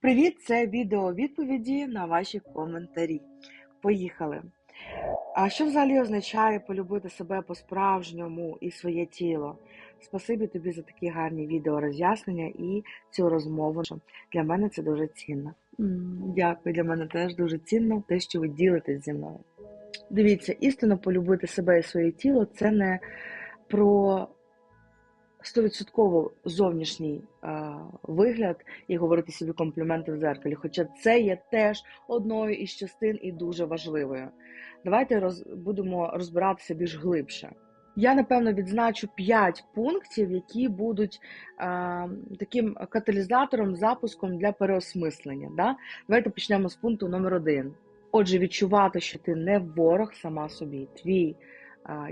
Привіт! Це відео відповіді на ваші коментарі. Поїхали. А що взагалі означає полюбити себе по-справжньому і своє тіло? Спасибі тобі за такі гарні відео роз'яснення і цю розмову. Для мене це дуже цінно. Дякую, для мене теж дуже цінно те, що ви ділитесь зі мною. Дивіться, істинно полюбити себе і своє тіло це не про стовідсотково зовнішній е, вигляд і говорити собі компліменти в зеркалі. Хоча це є теж одною із частин і дуже важливою. Давайте роз, будемо розбиратися більш глибше. Я напевно відзначу 5 пунктів, які будуть е, таким каталізатором, запуском для переосмислення. Да? Давайте почнемо з пункту номер один. Отже, відчувати, що ти не ворог сама собі. Твій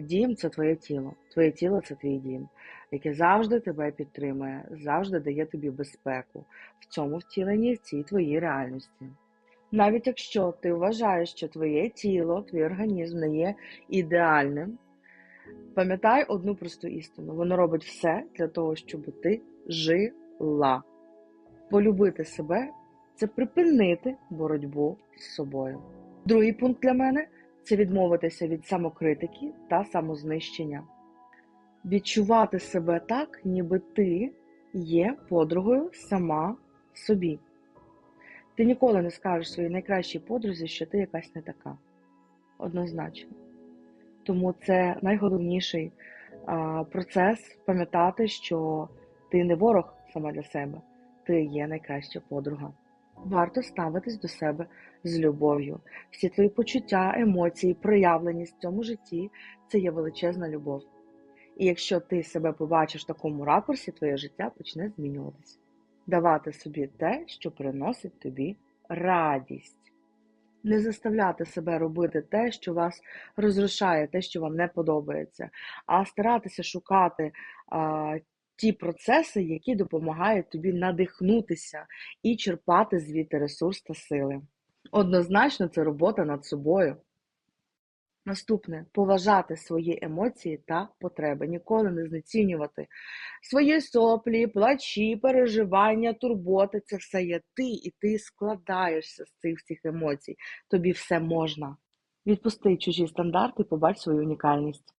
дім це твоє тіло. Твоє тіло це твій дім яке завжди тебе підтримує, завжди дає тобі безпеку в цьому втіленні, в цій твоїй реальності. Навіть якщо ти вважаєш, що твоє тіло, твій організм не є ідеальним, пам'ятай одну просту істину: воно робить все для того, щоб ти жила. Полюбити себе це припинити боротьбу з собою. Другий пункт для мене це відмовитися від самокритики та самознищення відчувати себе так, ніби ти є подругою сама собі. Ти ніколи не скажеш своїй найкращій подрузі, що ти якась не така. Однозначно. Тому це найголовніший а, процес пам'ятати, що ти не ворог сама для себе, ти є найкраща подруга. Варто ставитись до себе з любов'ю. Всі твої почуття, емоції, проявленість в цьому житті це є величезна любов. І якщо ти себе побачиш в такому ракурсі, твоє життя почне змінюватися. Давати собі те, що приносить тобі радість. Не заставляти себе робити те, що вас розрушає, те, що вам не подобається, а старатися шукати а, ті процеси, які допомагають тобі надихнутися і черпати звідти ресурс та сили. Однозначно, це робота над собою. Наступне поважати свої емоції та потреби, ніколи не знецінювати свої соплі, плачі, переживання, турботи. Це все є ти, і ти складаєшся з цих всіх емоцій. Тобі все можна. Відпусти чужі стандарти, побач свою унікальність.